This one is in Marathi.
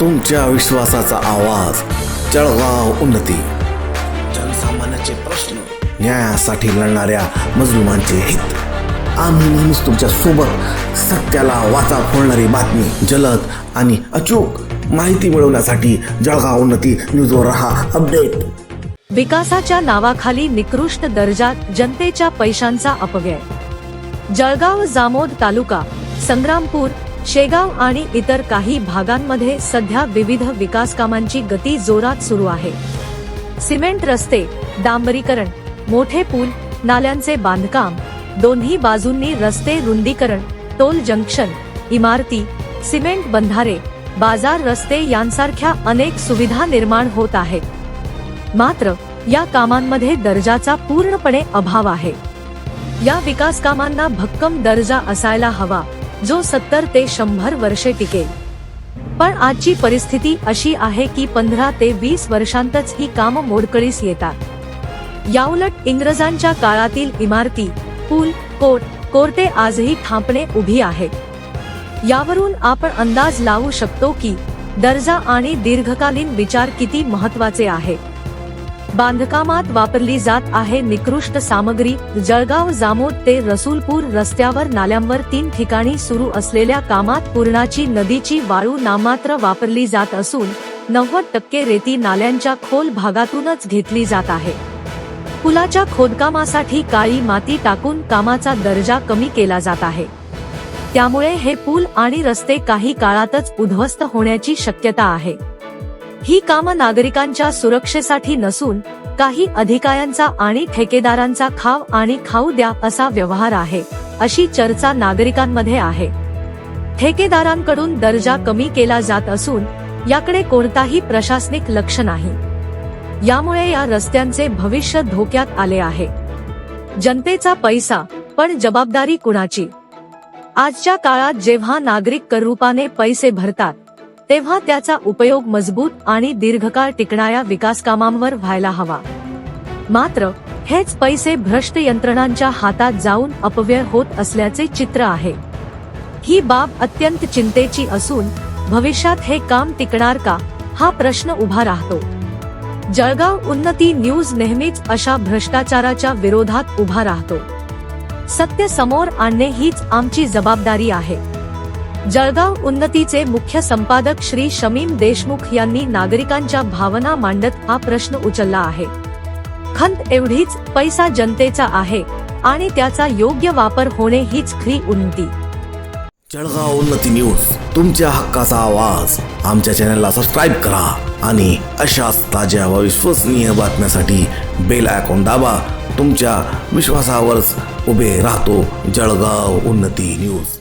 तुमच्या विश्वासाचा आवाज. जळगाव उन्नती. जनसामान्याचे प्रश्न न्यायासाठी लढणाऱ्या मजलुमांचे हित. आम्ही नेहमीच तुमच्यासोबत सत्याला वाचा फोडणारी बातमी जलद आणि अचूक माहिती मिळवण्यासाठी जळगाव उन्नती न्यूजवर रहा. अपडेट. विकासाच्या नावाखाली निकृष्ट दर्जात जनतेच्या पैशांचा अपव्यय. जळगाव जामोद तालुका संग्रामपूर शेगाव आणि इतर काही भागांमध्ये सध्या विविध विकास कामांची गती जोरात सुरू आहे. सिमेंट रस्ते डांबरीकरण मोठे पूल नाल्यांचे बांधकाम दोन्ही बाजूंनी रस्ते रुंदीकरण टोल जंक्शन इमारती सिमेंट बंधारे बाजार रस्ते यांसारख्या अनेक सुविधा निर्माण होत आहेत. मात्र या कामांमध्ये दर्जाचा पूर्णपणे अभाव आहे. या विकास कामांना भक्कम दर्जा असायला हवा. जो सत्तर ते शंभर वर्षे टिकेल. पण आजची परिस्थिती अशी आहे की पंधरा ते वीस वर्षांतच ही कामं मोडकळीस येतात. याउलट इंग्रजांच्या काळातील इमारती पूल कोट कोर्टे आजही ठापणे उभी आहे यावरून आपण अंदाज लावू शकतो की दर्जा आणि दीर्घकालीन विचार किती महत्त्वाचे आहे बांधकामात वापरली जात आहे निकृष्ट सामग्री. जळगाव जामोद ते रसूलपूर रस्त्यावर नाल्यांवर तीन ठिकाणी सुरू असलेल्या कामात पूर्णाची नदीची वाळू नामात्र वापरली जात असून नव्वद टक्के रेती नाल्यांच्या खोल भागातूनच घेतली जात आहे. पुलाच्या खोदकामासाठी काळी माती टाकून कामाचा दर्जा कमी केला जात आहे. त्यामुळे हे पूल आणि रस्ते काही काळातच उद्ध्वस्त होण्याची शक्यता आहे. ही कामं नागरिकांच्या सुरक्षेसाठी नसून काही अधिकाऱ्यांचा आणि ठेकेदारांचा खाव आणि खाऊ द्या असा व्यवहार आहे अशी चर्चा नागरिकांमध्ये आहे. ठेकेदारांकडून दर्जा कमी केला जात असून याकडे कोणताही प्रशासनिक लक्ष नाही. यामुळे या रस्त्यांचे भविष्य धोक्यात आले आहे. जनतेचा पैसा पण जबाबदारी कुणाची? आजच्या काळात जेव्हा नागरिक कररूपाने पैसे भरतात तेव्हा त्याचा उपयोग मजबूत आणि दीर्घकाळ टिकणाऱ्या विकास कामांवर व्हायला हवा. मात्र हेच पैसे भ्रष्ट यंत्रणांच्या हातात जाऊन अपव्यय होत असल्याचे चित्र आहे. ही बाब अत्यंत चिंतेची असून भविष्यात हे काम टिकणार का हा प्रश्न उभा राहतो. जळगाव उन्नती न्यूज नेहमीच अशा भ्रष्टाचाराच्या विरोधात उभा राहतो. सत्य समोर आणणे हीच आमची जबाबदारी आहे. जळगाव उन्नतीचे मुख्य संपादक श्री शमीम देशमुख यांनी नागरिकांच्या भावना मांडत हा प्रश्न उचलला आहे. खंत एवढीच पैसा जनतेचा आहे आणि त्याचा योग्य वापर होणे हीच खरी उन्नती. जळगाव उन्नती न्यूज तुमच्या हक्काचा आवाज. आमच्या चॅनलला सबस्क्राईब करा आणि अशाच ताज्या व विश्वसनीय बातम्यासाठी बेल आयकॉन दाबा. तुमच्या विश्वासावरच उभे राहतो जळगाव उन्नती न्यूज.